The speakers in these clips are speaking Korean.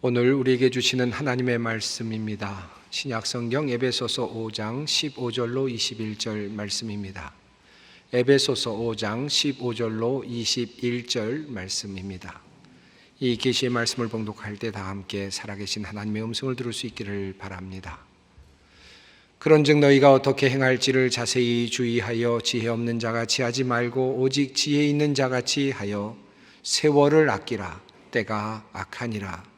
오늘 우리에게 주시는 하나님의 말씀입니다. 신약 성경 에베소서 5장 15절로 21절 말씀입니다. 에베소서 5장 15절로 21절 말씀입니다. 이 계시의 말씀을 봉독할 때 다 함께 살아계신 하나님의 음성을 들을 수 있기를 바랍니다. 그런즉 너희가 어떻게 행할지를 자세히 주의하여 지혜 없는 자같이 하지 말고 오직 지혜 있는 자같이 하여 세월을 아끼라 때가 악하니라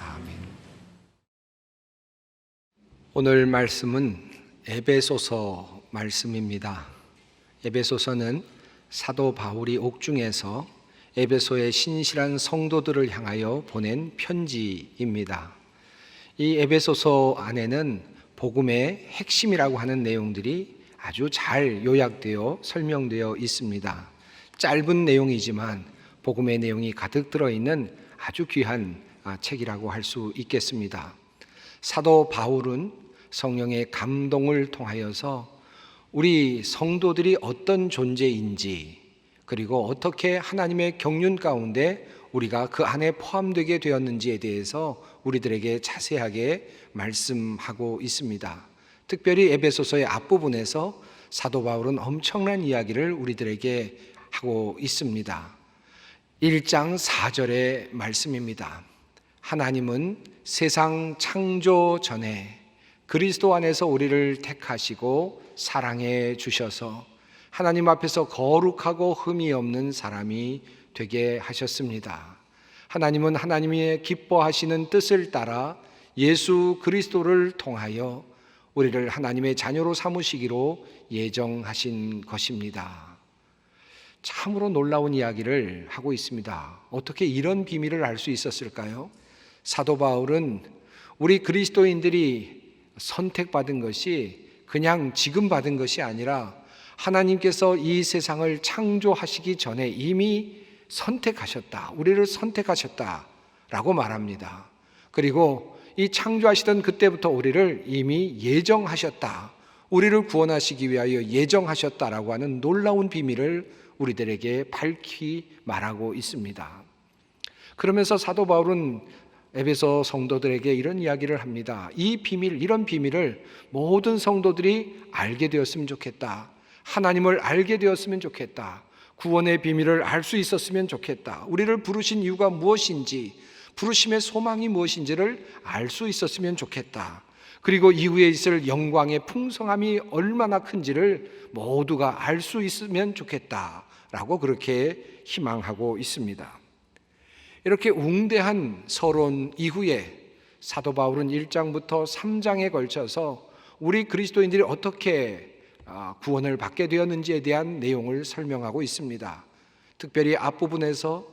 아멘. 오늘 말씀은 에베소서 말씀입니다. 에베소서는 사도 바울이 옥중에서 에베소의 신실한 성도들을 향하여 보낸 편지입니다. 이 에베소서 안에는 복음의 핵심이라고 하는 내용들이 아주 잘 요약되어 설명되어 있습니다. 짧은 내용이지만 복음의 내용이 가득 들어있는 아주 귀한 아, 책이라고 할 수 있겠습니다. 사도 바울은 성령의 감동을 통하여서 우리 성도들이 어떤 존재인지 그리고 어떻게 하나님의 경륜 가운데 우리가 그 안에 포함되게 되었는지에 대해서 우리들에게 자세하게 말씀하고 있습니다. 특별히 에베소서의 앞부분에서 사도 바울은 엄청난 이야기를 우리들에게 하고 있습니다. 1장 4절의 말씀입니다. 하나님은 세상 창조 전에 그리스도 안에서 우리를 택하시고 사랑해 주셔서 하나님 앞에서 거룩하고 흠이 없는 사람이 되게 하셨습니다. 하나님은 하나님의 기뻐하시는 뜻을 따라 예수 그리스도를 통하여 우리를 하나님의 자녀로 삼으시기로 예정하신 것입니다. 참으로 놀라운 이야기를 하고 있습니다. 어떻게 이런 비밀을 알 수 있었을까요? 사도 바울은 우리 그리스도인들이 선택받은 것이 그냥 지금 받은 것이 아니라 하나님께서 이 세상을 창조하시기 전에 이미 선택하셨다. 우리를 선택하셨다. 라고 말합니다. 그리고 이 창조하시던 그때부터 우리를 이미 예정하셨다. 우리를 구원하시기 위하여 예정하셨다라고 하는 놀라운 비밀을 우리들에게 밝히 말하고 있습니다. 그러면서 사도 바울은 에베소 성도들에게 이런 이야기를 합니다. 이 비밀, 이런 비밀을 모든 성도들이 알게 되었으면 좋겠다. 하나님을 알게 되었으면 좋겠다. 구원의 비밀을 알 수 있었으면 좋겠다. 우리를 부르신 이유가 무엇인지, 부르심의 소망이 무엇인지를 알 수 있었으면 좋겠다. 그리고 이후에 있을 영광의 풍성함이 얼마나 큰지를 모두가 알 수 있으면 좋겠다. 라고 그렇게 희망하고 있습니다. 이렇게 웅대한 서론 이후에 사도 바울은 1장부터 3장에 걸쳐서 우리 그리스도인들이 어떻게 아, 구원을 받게 되었는지에 대한 내용을 설명하고 있습니다. 특별히 앞부분에서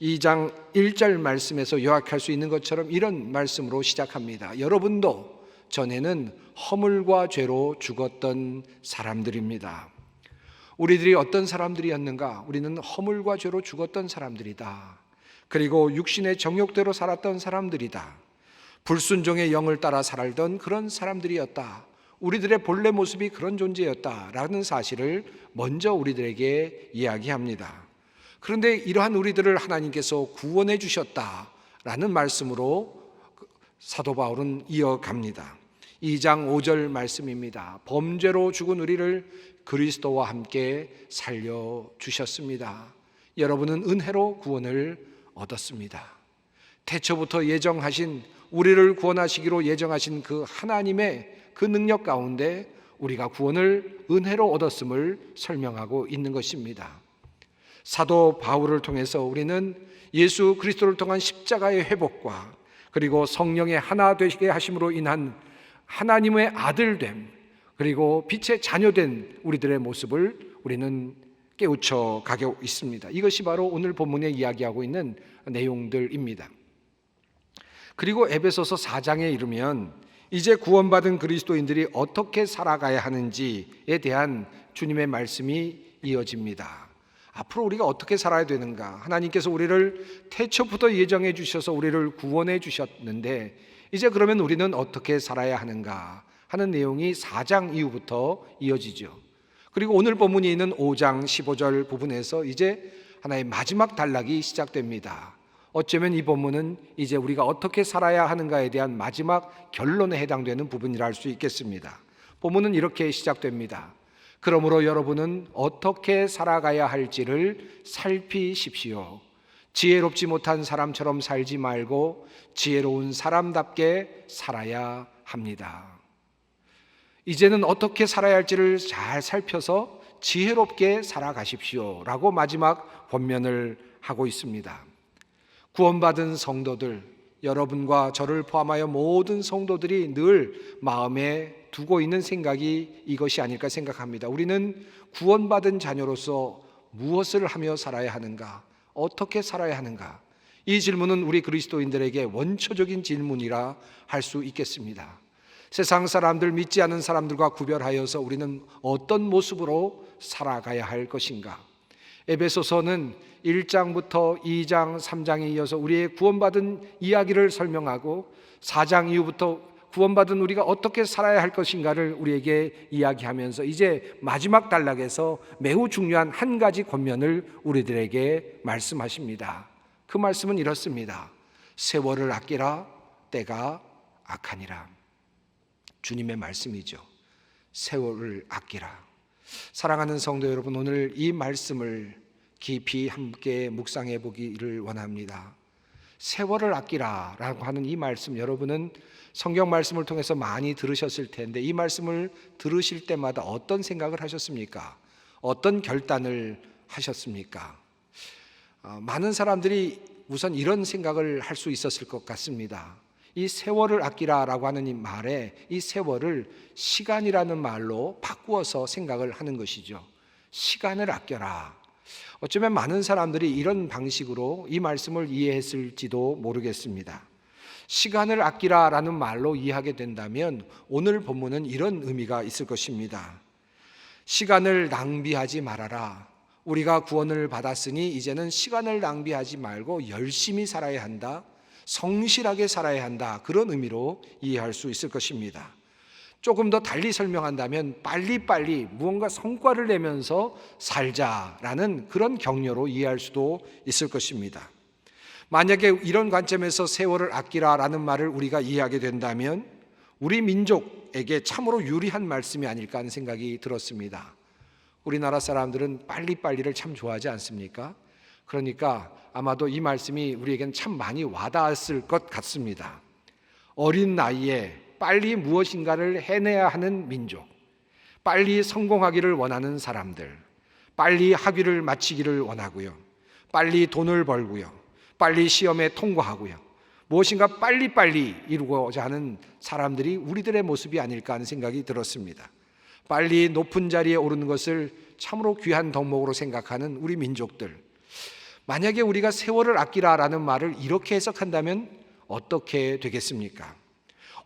2장 1절 말씀에서 요약할 수 있는 것처럼 이런 말씀으로 시작합니다. 여러분도 전에는 허물과 죄로 죽었던 사람들입니다. 우리들이 어떤 사람들이었는가? 우리는 허물과 죄로 죽었던 사람들이다. 그리고 육신의 정욕대로 살았던 사람들이다. 불순종의 영을 따라 살던 그런 사람들이었다. 우리들의 본래 모습이 그런 존재였다라는 사실을 먼저 우리들에게 이야기합니다. 그런데 이러한 우리들을 하나님께서 구원해 주셨다라는 말씀으로 사도 바울은 이어갑니다. 2장 5절 말씀입니다. 범죄로 죽은 우리를 그리스도와 함께 살려 주셨습니다. 여러분은 은혜로 구원을 얻었습니다. 태초부터 예정하신 우리를 구원하시기로 예정하신 그 하나님의 그 능력 가운데 우리가 구원을 은혜로 얻었음을 설명하고 있는 것입니다. 사도 바울을 통해서 우리는 예수 그리스도를 통한 십자가의 회복과 그리고 성령의 하나 되시게 하심으로 인한 하나님의 아들됨 그리고 빛의 자녀된 우리들의 모습을 우리는 깨우쳐 가고 있습니다. 이것이 바로 오늘 본문에 이야기하고 있는 내용들입니다. 그리고 에베소서 4장에 이르면 이제 구원받은 그리스도인들이 어떻게 살아가야 하는지에 대한 주님의 말씀이 이어집니다. 앞으로 우리가 어떻게 살아야 되는가? 하나님께서 우리를 태초부터 예정해 주셔서 우리를 구원해 주셨는데 이제 그러면 우리는 어떻게 살아야 하는가 하는 내용이 4장 이후부터 이어지죠. 그리고 오늘 본문이 있는 5장 15절 부분에서 이제 하나의 마지막 단락이 시작됩니다. 어쩌면 이 본문은 이제 우리가 어떻게 살아야 하는가에 대한 마지막 결론에 해당되는 부분이라 할 수 있겠습니다. 본문은 이렇게 시작됩니다. 그러므로 여러분은 어떻게 살아가야 할지를 살피십시오. 지혜롭지 못한 사람처럼 살지 말고 지혜로운 사람답게 살아야 합니다. 이제는 어떻게 살아야 할지를 잘 살펴서 지혜롭게 살아가십시오. 라고 마지막 권면을 하고 있습니다. 구원받은 성도들, 여러분과 저를 포함하여 모든 성도들이 늘 마음에 두고 있는 생각이 이것이 아닐까 생각합니다. 우리는 구원받은 자녀로서 무엇을 하며 살아야 하는가? 어떻게 살아야 하는가? 이 질문은 우리 그리스도인들에게 원초적인 질문이라 할 수 있겠습니다. 세상 사람들 믿지 않는 사람들과 구별하여서 우리는 어떤 모습으로 살아가야 할 것인가? 에베소서는 1장부터 2장, 3장에 이어서 우리의 구원받은 이야기를 설명하고 4장 이후부터 구원받은 우리가 어떻게 살아야 할 것인가를 우리에게 이야기하면서 이제 마지막 단락에서 매우 중요한 한 가지 권면을 우리들에게 말씀하십니다. 그 말씀은 이렇습니다. 세월을 아끼라 때가 악하니라. 주님의 말씀이죠. 세월을 아끼라. 사랑하는 성도 여러분, 오늘 이 말씀을 깊이 함께 묵상해 보기를 원합니다. 세월을 아끼라라고 하는 이 말씀 여러분은 성경 말씀을 통해서 많이 들으셨을 텐데 이 말씀을 들으실 때마다 어떤 생각을 하셨습니까? 어떤 결단을 하셨습니까? 어, 많은 사람들이 우선 이런 생각을 할 수 있었을 것 같습니다. 이 세월을 아끼라라고 하는 이 말에 이 세월을 시간이라는 말로 바꾸어서 생각을 하는 것이죠. 시간을 아껴라. 어쩌면 많은 사람들이 이런 방식으로 이 말씀을 이해했을지도 모르겠습니다. 시간을 아끼라라는 말로 이해하게 된다면 오늘 본문은 이런 의미가 있을 것입니다. 시간을 낭비하지 말아라. 우리가 구원을 받았으니 이제는 시간을 낭비하지 말고 열심히 살아야 한다. 성실하게 살아야 한다. 그런 의미로 이해할 수 있을 것입니다. 조금 더 달리 설명한다면 빨리빨리 무언가 성과를 내면서 살자라는 그런 격려로 이해할 수도 있을 것입니다. 만약에 이런 관점에서 세월을 아끼라라는 말을 우리가 이해하게 된다면 우리 민족에게 참으로 유리한 말씀이 아닐까 하는 생각이 들었습니다. 우리나라 사람들은 빨리빨리를 참 좋아하지 않습니까? 그러니까 아마도 이 말씀이 우리에게는 참 많이 와닿았을 것 같습니다. 어린 나이에 빨리 무엇인가를 해내야 하는 민족, 빨리 성공하기를 원하는 사람들, 빨리 학위를 마치기를 원하고요, 빨리 돈을 벌고요, 빨리 시험에 통과하고요, 무엇인가 빨리빨리 이루고자 하는 사람들이 우리들의 모습이 아닐까 하는 생각이 들었습니다. 빨리 높은 자리에 오르는 것을 참으로 귀한 덕목으로 생각하는 우리 민족들, 만약에 우리가 세월을 아끼라라는 말을 이렇게 해석한다면 어떻게 되겠습니까?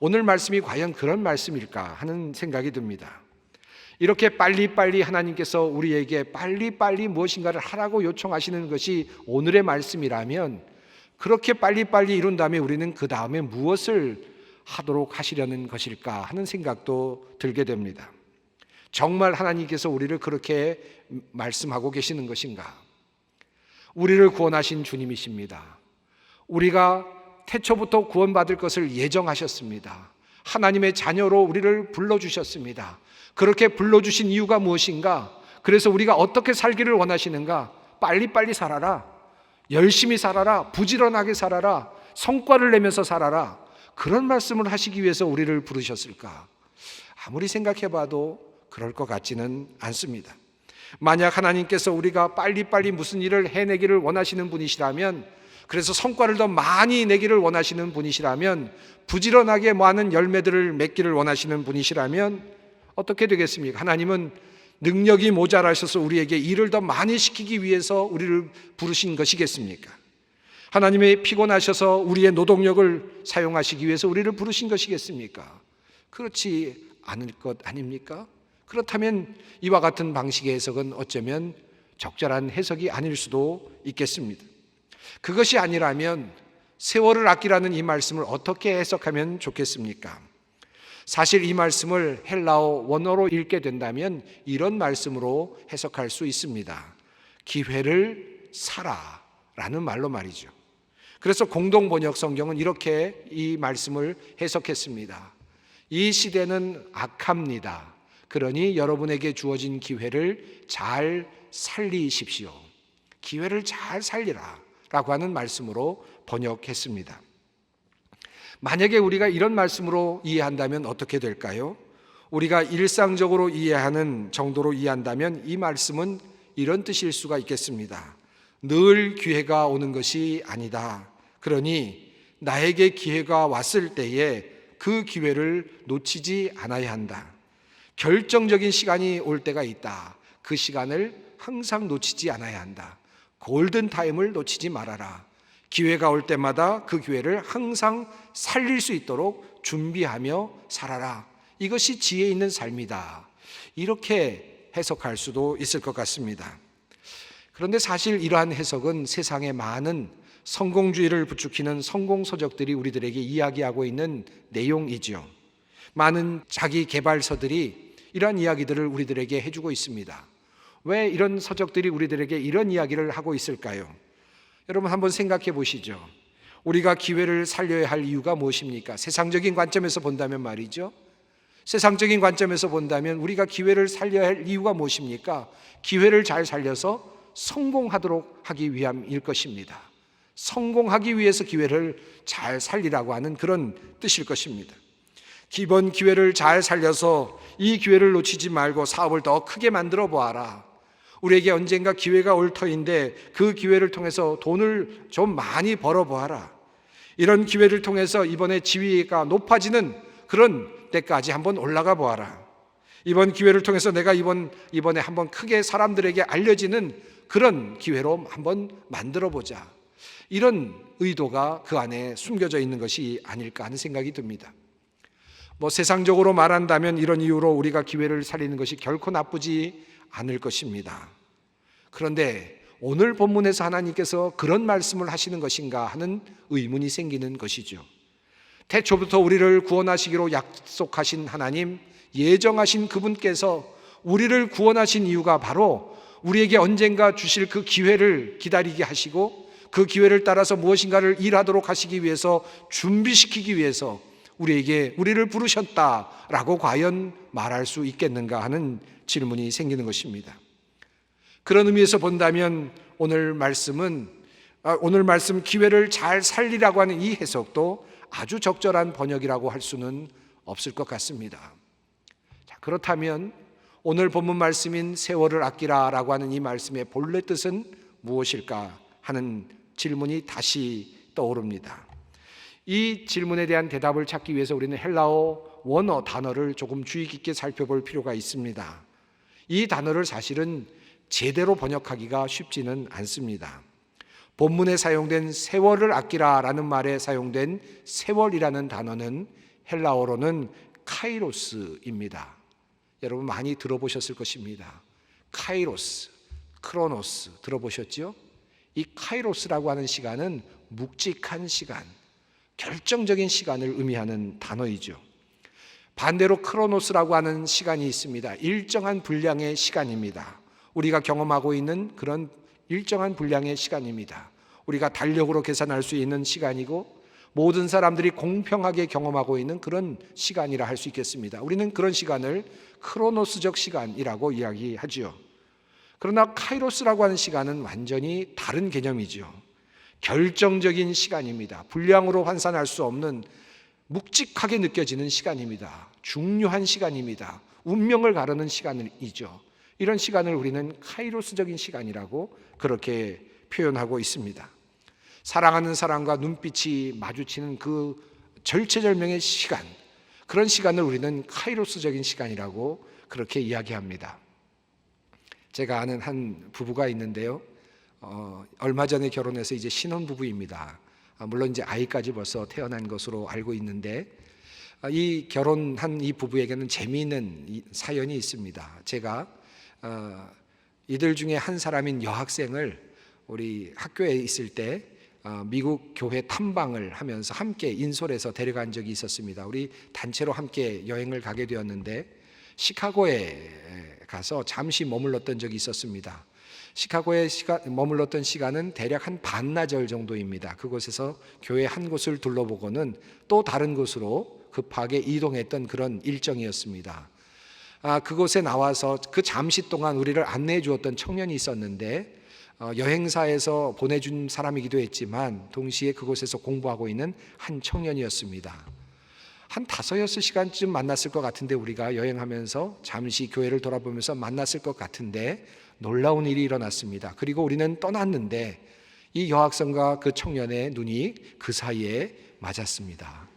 오늘 말씀이 과연 그런 말씀일까 하는 생각이 듭니다. 이렇게 빨리빨리 하나님께서 우리에게 빨리빨리 무엇인가를 하라고 요청하시는 것이 오늘의 말씀이라면 그렇게 빨리빨리 이룬 다음에 우리는 그 다음에 무엇을 하도록 하시려는 것일까 하는 생각도 들게 됩니다. 정말 하나님께서 우리를 그렇게 말씀하고 계시는 것인가? 우리를 구원하신 주님이십니다. 우리가 태초부터 구원받을 것을 예정하셨습니다. 하나님의 자녀로 우리를 불러주셨습니다. 그렇게 불러주신 이유가 무엇인가? 그래서 우리가 어떻게 살기를 원하시는가? 빨리빨리 살아라. 열심히 살아라. 부지런하게 살아라. 성과를 내면서 살아라. 그런 말씀을 하시기 위해서 우리를 부르셨을까? 아무리 생각해 봐도 그럴 것 같지는 않습니다. 만약 하나님께서 우리가 빨리빨리 무슨 일을 해내기를 원하시는 분이시라면 그래서 성과를 더 많이 내기를 원하시는 분이시라면 부지런하게 많은 열매들을 맺기를 원하시는 분이시라면 어떻게 되겠습니까? 하나님은 능력이 모자라셔서 우리에게 일을 더 많이 시키기 위해서 우리를 부르신 것이겠습니까? 하나님의 피곤하셔서 우리의 노동력을 사용하시기 위해서 우리를 부르신 것이겠습니까? 그렇지 않을 것 아닙니까? 그렇다면 이와 같은 방식의 해석은 어쩌면 적절한 해석이 아닐 수도 있겠습니다. 그것이 아니라면 세월을 아끼라는 이 말씀을 어떻게 해석하면 좋겠습니까? 사실 이 말씀을 헬라어 원어로 읽게 된다면 이런 말씀으로 해석할 수 있습니다. 기회를 사라 라는 말로 말이죠. 그래서 공동 번역 성경은 이렇게 이 말씀을 해석했습니다. 이 시대는 악합니다. 그러니 여러분에게 주어진 기회를 잘 살리십시오. 기회를 잘 살리라. 라고 하는 말씀으로 번역했습니다. 만약에 우리가 이런 말씀으로 이해한다면 어떻게 될까요? 우리가 일상적으로 이해하는 정도로 이해한다면 이 말씀은 이런 뜻일 수가 있겠습니다. 늘 기회가 오는 것이 아니다. 그러니 나에게 기회가 왔을 때에 그 기회를 놓치지 않아야 한다. 결정적인 시간이 올 때가 있다. 그 시간을 항상 놓치지 않아야 한다. 골든 타임을 놓치지 말아라. 기회가 올 때마다 그 기회를 항상 살릴 수 있도록 준비하며 살아라. 이것이 지혜 있는 삶이다. 이렇게 해석할 수도 있을 것 같습니다. 그런데 사실 이러한 해석은 세상의 많은 성공주의를 부추기는 성공서적들이 우리들에게 이야기하고 있는 내용이지요. 많은 자기 개발서들이 이러한 이야기들을 우리들에게 해주고 있습니다. 왜 이런 서적들이 우리들에게 이런 이야기를 하고 있을까요? 여러분 한번 생각해 보시죠. 우리가 기회를 살려야 할 이유가 무엇입니까? 세상적인 관점에서 본다면 말이죠. 세상적인 관점에서 본다면 우리가 기회를 살려야 할 이유가 무엇입니까? 기회를 잘 살려서 성공하도록 하기 위함일 것입니다. 성공하기 위해서 기회를 잘 살리라고 하는 그런 뜻일 것입니다. 기본 기회를 잘 살려서 이 기회를 놓치지 말고 사업을 더 크게 만들어 보아라. 우리에게 언젠가 기회가 올 터인데 그 기회를 통해서 돈을 좀 많이 벌어 보아라. 이런 기회를 통해서 이번에 지위가 높아지는 그런 때까지 한번 올라가 보아라. 이번 기회를 통해서 내가 이번 이번에 한번 크게 사람들에게 알려지는 그런 기회로 한번 만들어 보자. 이런 의도가 그 안에 숨겨져 있는 것이 아닐까 하는 생각이 듭니다. 뭐 세상적으로 말한다면 이런 이유로 우리가 기회를 살리는 것이 결코 나쁘지 않을 것입니다. 그런데 오늘 본문에서 하나님께서 그런 말씀을 하시는 것인가 하는 의문이 생기는 것이죠. 태초부터 우리를 구원하시기로 약속하신 하나님, 예정하신 그분께서 우리를 구원하신 이유가 바로 우리에게 언젠가 주실 그 기회를 기다리게 하시고 그 기회를 따라서 무엇인가를 일하도록 하시기 위해서 준비시키기 위해서 우리에게 우리를 부르셨다라고 과연 말할 수 있겠는가 하는 질문이 생기는 것입니다. 그런 의미에서 본다면 오늘 말씀은 아, 오늘 말씀 기회를 잘 살리라고 하는 이 해석도 아주 적절한 번역이라고 할 수는 없을 것 같습니다. 자, 그렇다면 오늘 본문 말씀인 세월을 아끼라라고 하는 이 말씀의 본래 뜻은 무엇일까 하는 질문이 다시 떠오릅니다. 이 질문에 대한 대답을 찾기 위해서 우리는 헬라어 원어 단어를 조금 주의 깊게 살펴볼 필요가 있습니다. 이 단어를 사실은 제대로 번역하기가 쉽지는 않습니다. 본문에 사용된 세월을 아끼라라는 말에 사용된 세월이라는 단어는 헬라어로는 카이로스입니다. 여러분 많이 들어보셨을 것입니다. 카이로스, 크로노스 들어보셨죠? 이 카이로스라고 하는 시간은 묵직한 시간, 결정적인 시간을 의미하는 단어이죠. 반대로 크로노스라고 하는 시간이 있습니다. 일정한 분량의 시간입니다. 우리가 경험하고 있는 그런 일정한 분량의 시간입니다. 우리가 달력으로 계산할 수 있는 시간이고 모든 사람들이 공평하게 경험하고 있는 그런 시간이라 할 수 있겠습니다. 우리는 그런 시간을 크로노스적 시간이라고 이야기하지요. 그러나 카이로스라고 하는 시간은 완전히 다른 개념이죠. 결정적인 시간입니다. 분량으로 환산할 수 없는 묵직하게 느껴지는 시간입니다. 중요한 시간입니다. 운명을 가르는 시간이죠. 이런 시간을 우리는 카이로스적인 시간이라고 그렇게 표현하고 있습니다. 사랑하는 사람과 눈빛이 마주치는 그 절체절명의 시간, 그런 시간을 우리는 카이로스적인 시간이라고 그렇게 이야기합니다. 제가 아는 한 부부가 있는데요. 어, 얼마 전에 결혼해서 이제 신혼 부부입니다. 아, 물론 이제 아이까지 벌써 태어난 것으로 알고 있는데 아, 이 결혼한 이 부부에게는 재미있는 이 사연이 있습니다. 제가 어, 이들 중에 한 사람인 여학생을 우리 학교에 있을 때 어, 미국 교회 탐방을 하면서 함께 인솔해서 데려간 적이 있었습니다. 우리 단체로 함께 여행을 가게 되었는데 시카고에 가서 잠시 머물렀던 적이 있었습니다. 시카고에 시가, 머물렀던 시간은 대략 한 반나절 정도입니다. 그곳에서 교회 한 곳을 둘러보고는 또 다른 곳으로 급하게 이동했던 그런 일정이었습니다. 아, 그곳에 나와서 그 잠시 동안 우리를 안내해 주었던 청년이 있었는데 어, 여행사에서 보내준 사람이기도 했지만 동시에 그곳에서 공부하고 있는 한 청년이었습니다. 한 다섯 여섯 시간쯤 만났을 것 같은데 우리가 여행하면서 잠시 교회를 돌아보면서 만났을 것 같은데 놀라운 일이 일어났습니다. 그리고 우리는 떠났는데 이 여학생과 그 청년의 눈이 그 사이에 맞았습니다.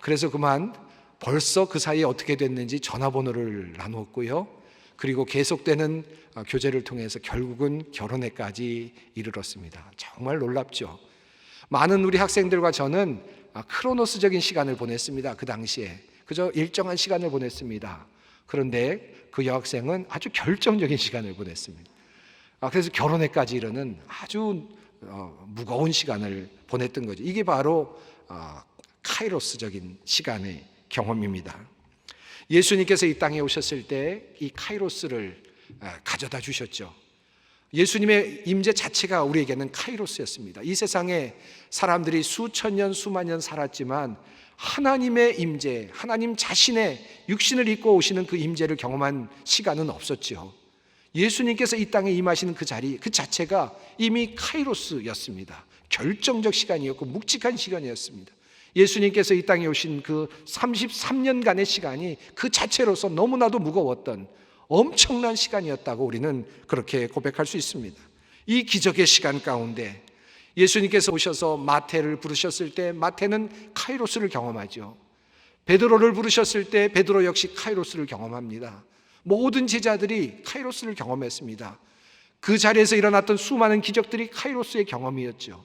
그래서 그만 벌써 그 사이에 어떻게 됐는지 전화번호를 나누었고요. 그리고 계속되는 어, 교제를 통해서 결국은 결혼에까지 이르렀습니다. 정말 놀랍죠. 많은 우리 학생들과 저는 아, 크로노스적인 시간을 보냈습니다. 그 당시에 그저 일정한 시간을 보냈습니다. 그런데 그 여학생은 아주 결정적인 시간을 보냈습니다. 아, 그래서 결혼에까지 이르는 아주 어, 무거운 시간을 보냈던 거죠. 이게 바로 어, 카이로스적인 시간의 경험입니다. 예수님께서 이 땅에 오셨을 때 이 카이로스를 아, 가져다 주셨죠. 예수님의 임재 자체가 우리에게는 카이로스였습니다. 이 세상에 사람들이 수천 년, 수만 년 살았지만 하나님의 임재, 하나님 자신의 육신을 입고 오시는 그 임재를 경험한 시간은 없었지요. 예수님께서 이 땅에 임하시는 그 자리, 그 자체가 이미 카이로스였습니다. 결정적 시간이었고 묵직한 시간이었습니다. 예수님께서 이 땅에 오신 그 33년간의 시간이 그 자체로서 너무나도 무거웠던 엄청난 시간이었다고 우리는 그렇게 고백할 수 있습니다. 이 기적의 시간 가운데 예수님께서 오셔서 마태를 부르셨을 때 마태는 카이로스를 경험하죠. 베드로를 부르셨을 때 베드로 역시 카이로스를 경험합니다. 모든 제자들이 카이로스를 경험했습니다. 그 자리에서 일어났던 수많은 기적들이 카이로스의 경험이었죠.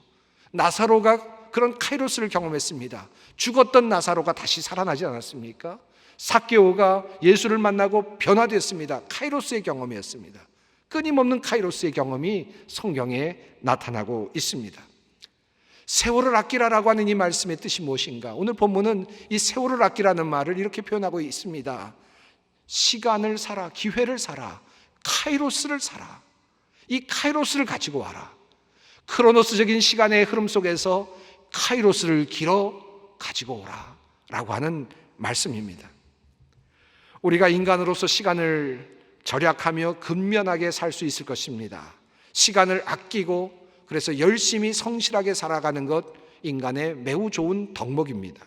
나사로가 그런 카이로스를 경험했습니다. 죽었던 나사로가 다시 살아나지 않았습니까? 사케오가 예수를 만나고 변화됐습니다. 카이로스의 경험이었습니다. 끊임없는 카이로스의 경험이 성경에 나타나고 있습니다. 세월을 아끼라라고 하는 이 말씀의 뜻이 무엇인가? 오늘 본문은 이 세월을 아끼라는 말을 이렇게 표현하고 있습니다. 시간을 살아, 기회를 살아, 카이로스를 살아. 이 카이로스를 가지고 와라. 크로노스적인 시간의 흐름 속에서 카이로스를 길어 가지고 오라. 라고 하는 말씀입니다. 우리가 인간으로서 시간을 절약하며 근면하게 살 수 있을 것입니다. 시간을 아끼고 그래서 열심히 성실하게 살아가는 것 인간의 매우 좋은 덕목입니다.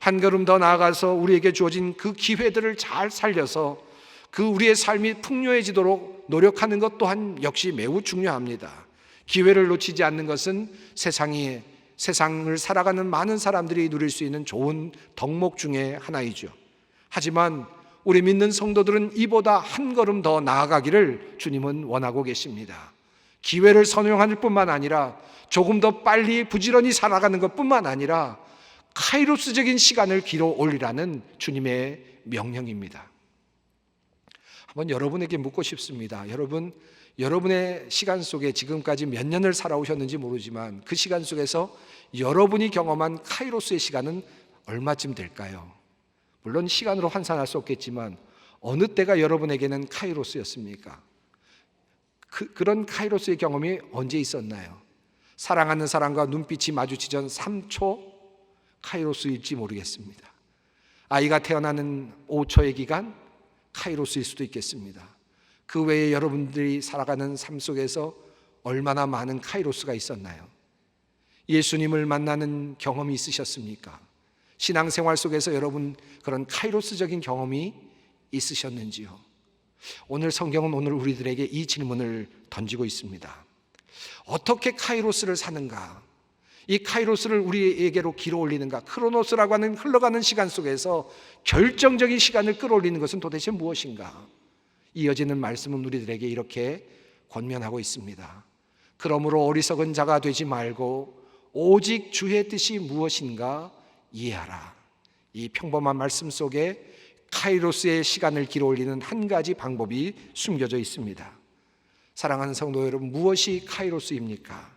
한 걸음 더 나아가서 우리에게 주어진 그 기회들을 잘 살려서 그 우리의 삶이 풍요해지도록 노력하는 것 또한 역시 매우 중요합니다. 기회를 놓치지 않는 것은 세상이 세상을 살아가는 많은 사람들이 누릴 수 있는 좋은 덕목 중의 하나이죠. 하지만 우리 믿는 성도들은 이보다 한 걸음 더 나아가기를 주님은 원하고 계십니다. 기회를 선용할 뿐만 아니라 조금 더 빨리 부지런히 살아가는 것 뿐만 아니라 카이로스적인 시간을 길어 올리라는 주님의 명령입니다. 한번 여러분에게 묻고 싶습니다. 여러분, 여러분의 시간 속에 지금까지 몇 년을 살아오셨는지 모르지만 그 시간 속에서 여러분이 경험한 카이로스의 시간은 얼마쯤 될까요? 물론 시간으로 환산할 수 없겠지만 어느 때가 여러분에게는 카이로스였습니까? 그, 그런 카이로스의 경험이 언제 있었나요? 사랑하는 사람과 눈빛이 마주치 전 3초 카이로스일지 모르겠습니다. 아이가 태어나는 5초의 기간 카이로스일 수도 있겠습니다. 그 외에 여러분들이 살아가는 삶 속에서 얼마나 많은 카이로스가 있었나요? 예수님을 만나는 경험이 있으셨습니까? 신앙생활 속에서 여러분 그런 카이로스적인 경험이 있으셨는지요? 오늘 성경은 오늘 우리들에게 이 질문을 던지고 있습니다. 어떻게 카이로스를 사는가? 이 카이로스를 우리에게로 길어 올리는가? 크로노스라고 하는 흘러가는 시간 속에서 결정적인 시간을 끌어올리는 것은 도대체 무엇인가? 이어지는 말씀은 우리들에게 이렇게 권면하고 있습니다. 그러므로 어리석은 자가 되지 말고 오직 주의 뜻이 무엇인가 이해하라. 이 평범한 말씀 속에 카이로스의 시간을 길어 올리는 한 가지 방법이 숨겨져 있습니다. 사랑하는 성도 여러분, 무엇이 카이로스입니까?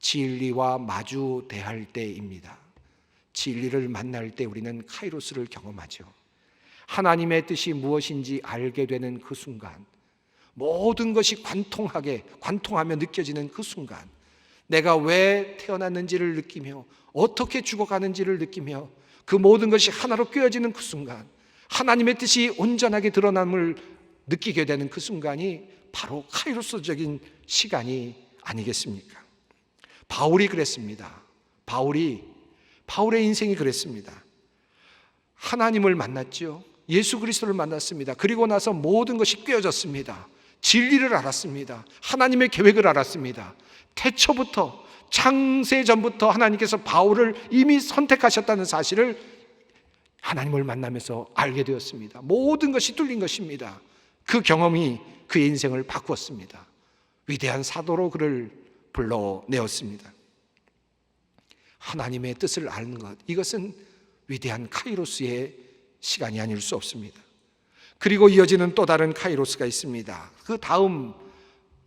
진리와 마주 대할 때입니다. 진리를 만날 때 우리는 카이로스를 경험하죠. 하나님의 뜻이 무엇인지 알게 되는 그 순간, 모든 것이 관통하게, 관통하며 느껴지는 그 순간, 내가 왜 태어났는지를 느끼며, 어떻게 죽어가는지를 느끼며, 그 모든 것이 하나로 꿰어지는 그 순간, 하나님의 뜻이 온전하게 드러남을 느끼게 되는 그 순간이 바로 카이로스적인 시간이 아니겠습니까? 바울이 그랬습니다. 바울이 바울의 인생이 그랬습니다. 하나님을 만났죠. 예수 그리스도를 만났습니다. 그리고 나서 모든 것이 꿰어졌습니다. 진리를 알았습니다. 하나님의 계획을 알았습니다. 태초부터 창세 전부터 하나님께서 바울을 이미 선택하셨다는 사실을 하나님을 만나면서 알게 되었습니다. 모든 것이 뚫린 것입니다. 그 경험이 그의 인생을 바꾸었습니다. 위대한 사도로 그를 불러내었습니다. 하나님의 뜻을 아는 것, 이것은 위대한 카이로스의 시간이 아닐 수 없습니다. 그리고 이어지는 또 다른 카이로스가 있습니다. 그 다음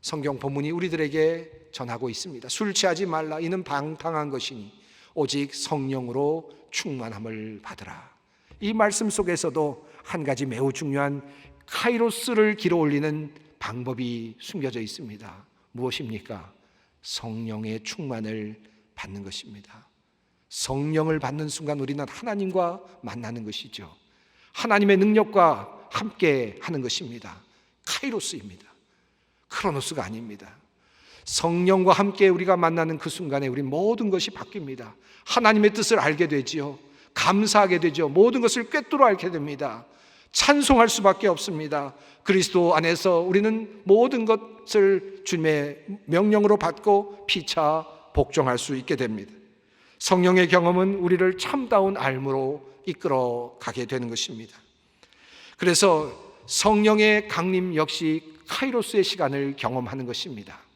성경 본문이 우리들에게 전하고 있습니다. 술 취하지 말라. 이는 방탕한 것이니 오직 성령으로 충만함을 받으라. 이 말씀 속에서도 한 가지 매우 중요한 카이로스를 길어 올리는 방법이 숨겨져 있습니다. 무엇입니까? 성령의 충만을 받는 것입니다. 성령을 받는 순간 우리는 하나님과 만나는 것이죠. 하나님의 능력과 함께 하는 것입니다. 카이로스입니다. 크로노스가 아닙니다. 성령과 함께 우리가 만나는 그 순간에 우리 모든 것이 바뀝니다. 하나님의 뜻을 알게 되지요. 감사하게 되죠. 모든 것을 꿰뚫어 알게 됩니다. 찬송할 수밖에 없습니다. 그리스도 안에서 우리는 모든 것을 주님의 명령으로 받고 피차 복종할 수 있게 됩니다. 성령의 경험은 우리를 참다운 알무로 이끌어 가게 되는 것입니다. 그래서 성령의 강림 역시 카이로스의 시간을 경험하는 것입니다.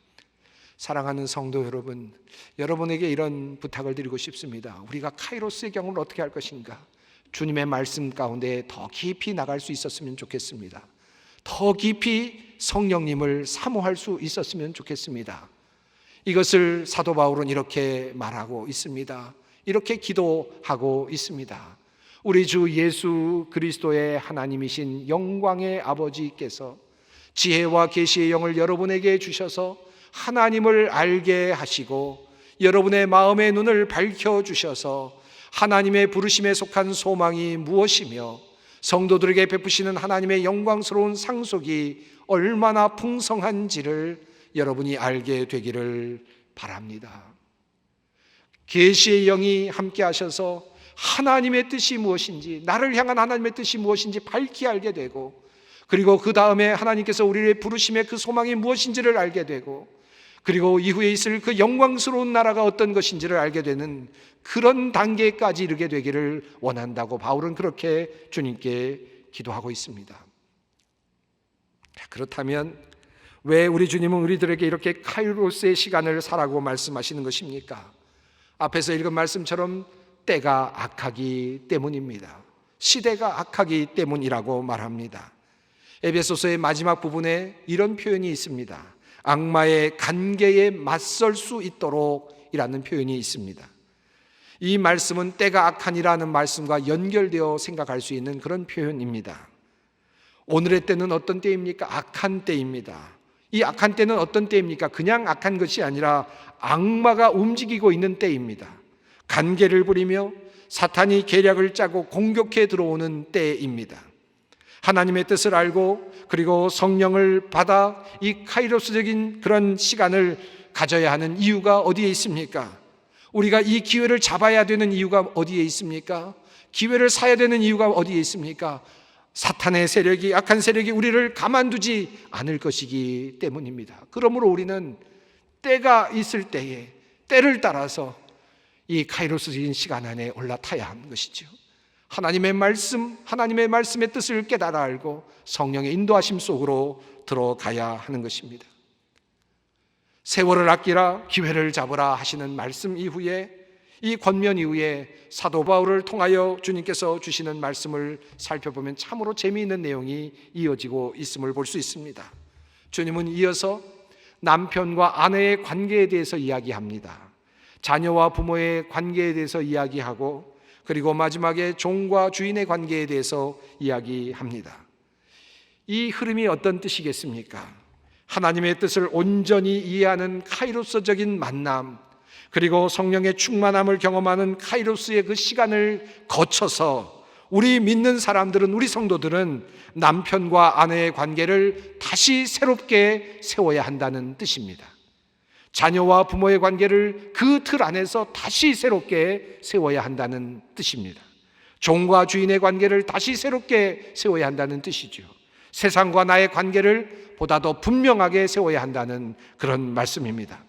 사랑하는 성도 여러분, 여러분에게 이런 부탁을 드리고 싶습니다. 우리가 카이로스의 경험을 어떻게 할 것인가? 주님의 말씀 가운데 더 깊이 나갈 수 있었으면 좋겠습니다. 더 깊이 성령님을 사모할 수 있었으면 좋겠습니다. 이것을 사도 바울은 이렇게 말하고 있습니다. 이렇게 기도하고 있습니다. 우리 주 예수 그리스도의 하나님이신 영광의 아버지께서 지혜와 계시의 영을 여러분에게 주셔서 하나님을 알게 하시고 여러분의 마음의 눈을 밝혀 주셔서 하나님의 부르심에 속한 소망이 무엇이며 성도들에게 베푸시는 하나님의 영광스러운 상속이 얼마나 풍성한지를 여러분이 알게 되기를 바랍니다. 계시의 영이 함께 하셔서 하나님의 뜻이 무엇인지 나를 향한 하나님의 뜻이 무엇인지 밝히 알게 되고 그리고 그 다음에 하나님께서 우리를 부르심의 그 소망이 무엇인지를 알게 되고 그리고 이후에 있을 그 영광스러운 나라가 어떤 것인지를 알게 되는 그런 단계까지 이르게 되기를 원한다고 바울은 그렇게 주님께 기도하고 있습니다. 그렇다면 왜 우리 주님은 우리들에게 이렇게 카이로스의 시간을 사라고 말씀하시는 것입니까? 앞에서 읽은 말씀처럼 때가 악하기 때문입니다. 시대가 악하기 때문이라고 말합니다. 에베소서의 마지막 부분에 이런 표현이 있습니다. 악마의 간계에 맞설 수 있도록 이라는 표현이 있습니다. 이 말씀은 때가 악하니라는 말씀과 연결되어 생각할 수 있는 그런 표현입니다. 오늘의 때는 어떤 때입니까? 악한 때입니다. 이 악한 때는 어떤 때입니까? 그냥 악한 것이 아니라 악마가 움직이고 있는 때입니다. 간계를 부리며 사탄이 계략을 짜고 공격해 들어오는 때입니다. 하나님의 뜻을 알고 그리고 성령을 받아 이 카이로스적인 그런 시간을 가져야 하는 이유가 어디에 있습니까? 우리가 이 기회를 잡아야 되는 이유가 어디에 있습니까? 기회를 사야 되는 이유가 어디에 있습니까? 사탄의 세력이 악한 세력이 우리를 가만두지 않을 것이기 때문입니다. 그러므로 우리는 때가 있을 때에 때를 따라서 이 카이로스적인 시간 안에 올라타야 하는 것이죠. 하나님의 말씀, 하나님의 말씀의 뜻을 깨달아 알고 성령의 인도하심 속으로 들어가야 하는 것입니다. 세월을 아끼라 기회를 잡으라 하시는 말씀 이후에 이 권면 이후에 사도 바울을 통하여 주님께서 주시는 말씀을 살펴보면 참으로 재미있는 내용이 이어지고 있음을 볼 수 있습니다. 주님은 이어서 남편과 아내의 관계에 대해서 이야기합니다. 자녀와 부모의 관계에 대해서 이야기하고 그리고 마지막에 종과 주인의 관계에 대해서 이야기합니다. 이 흐름이 어떤 뜻이겠습니까? 하나님의 뜻을 온전히 이해하는 카이로스적인 만남, 그리고 성령의 충만함을 경험하는 카이로스의 그 시간을 거쳐서 우리 믿는 사람들은, 우리 성도들은 남편과 아내의 관계를 다시 새롭게 세워야 한다는 뜻입니다. 자녀와 부모의 관계를 그 틀 안에서 다시 새롭게 세워야 한다는 뜻입니다. 종과 주인의 관계를 다시 새롭게 세워야 한다는 뜻이죠. 세상과 나의 관계를 보다 더 분명하게 세워야 한다는 그런 말씀입니다.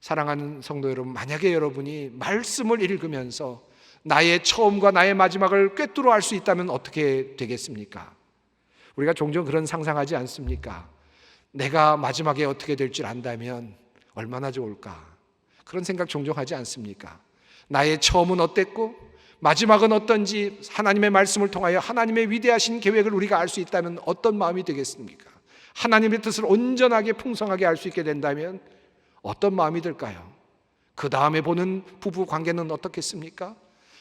사랑하는 성도 여러분, 만약에 여러분이 말씀을 읽으면서 나의 처음과 나의 마지막을 꿰뚫어 알 수 있다면 어떻게 되겠습니까? 우리가 종종 그런 상상하지 않습니까? 내가 마지막에 어떻게 될 줄 안다면 얼마나 좋을까? 그런 생각 종종 하지 않습니까? 나의 처음은 어땠고 마지막은 어떤지 하나님의 말씀을 통하여 하나님의 위대하신 계획을 우리가 알 수 있다면 어떤 마음이 되겠습니까? 하나님의 뜻을 온전하게 풍성하게 알 수 있게 된다면 어떤 마음이 들까요? 그 다음에 보는 부부 관계는 어떻겠습니까?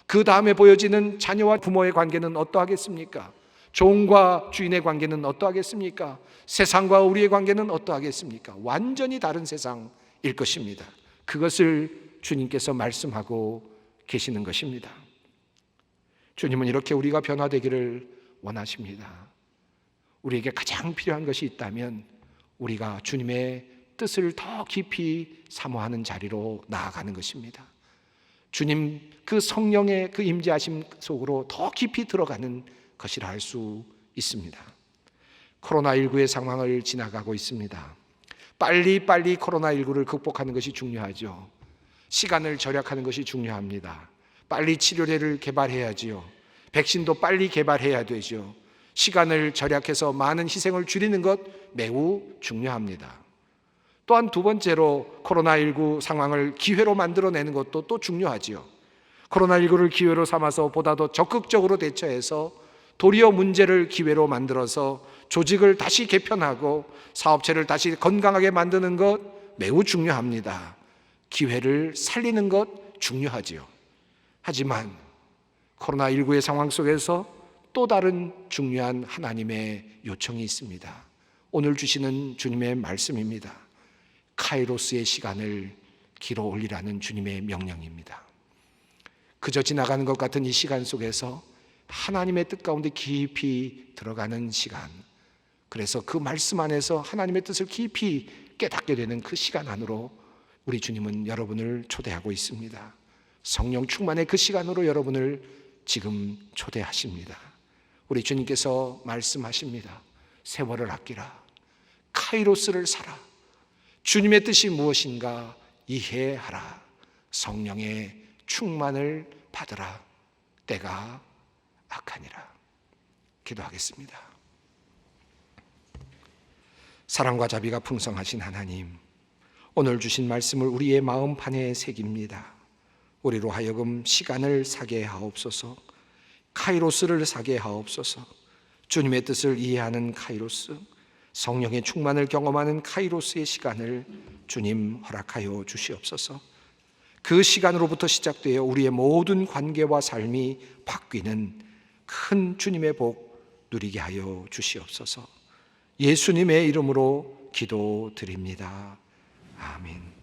그 다음에 보여지는 자녀와 부모의 관계는 어떠하겠습니까? 종과 주인의 관계는 어떠하겠습니까? 세상과 우리의 관계는 어떠하겠습니까? 완전히 다른 세상일 것입니다. 그것을 주님께서 말씀하고 계시는 것입니다. 주님은 이렇게 우리가 변화되기를 원하십니다. 우리에게 가장 필요한 것이 있다면 우리가 주님의 뜻을 더 깊이 사모하는 자리로 나아가는 것입니다. 주님 그 성령의 그 임재하심 속으로 더 깊이 들어가는 것이라 할 수 있습니다. 코로나19의 상황을 지나가고 있습니다. 빨리 빨리 코로나19를 극복하는 것이 중요하죠. 시간을 절약하는 것이 중요합니다. 빨리 치료제를 개발해야지요. 백신도 빨리 개발해야 되죠. 시간을 절약해서 많은 희생을 줄이는 것 매우 중요합니다. 또한 두 번째로 코로나19 상황을 기회로 만들어내는 것도 또 중요하지요. 코로나19를 기회로 삼아서 보다 더 적극적으로 대처해서 도리어 문제를 기회로 만들어서 조직을 다시 개편하고 사업체를 다시 건강하게 만드는 것 매우 중요합니다. 기회를 살리는 것 중요하지요. 하지만 코로나19의 상황 속에서 또 다른 중요한 하나님의 요청이 있습니다. 오늘 주시는 주님의 말씀입니다. 카이로스의 시간을 길어 올리라는 주님의 명령입니다. 그저 지나가는 것 같은 이 시간 속에서 하나님의 뜻 가운데 깊이 들어가는 시간. 그래서 그 말씀 안에서 하나님의 뜻을 깊이 깨닫게 되는 그 시간 안으로 우리 주님은 여러분을 초대하고 있습니다. 성령 충만의 그 시간으로 여러분을 지금 초대하십니다. 우리 주님께서 말씀하십니다. 세월을 아끼라. 카이로스를 살아. 주님의 뜻이 무엇인가 이해하라. 성령의 충만을 받으라. 때가 악하니라. 기도하겠습니다. 사랑과 자비가 풍성하신 하나님, 오늘 주신 말씀을 우리의 마음 판에 새깁니다. 우리로 하여금 시간을 사게 하옵소서, 카이로스를 사게 하옵소서, 주님의 뜻을 이해하는 카이로스, 성령의 충만을 경험하는 카이로스의 시간을 주님 허락하여 주시옵소서. 그 시간으로부터 시작되어 우리의 모든 관계와 삶이 바뀌는 큰 주님의 복 누리게 하여 주시옵소서. 예수님의 이름으로 기도드립니다. 아멘.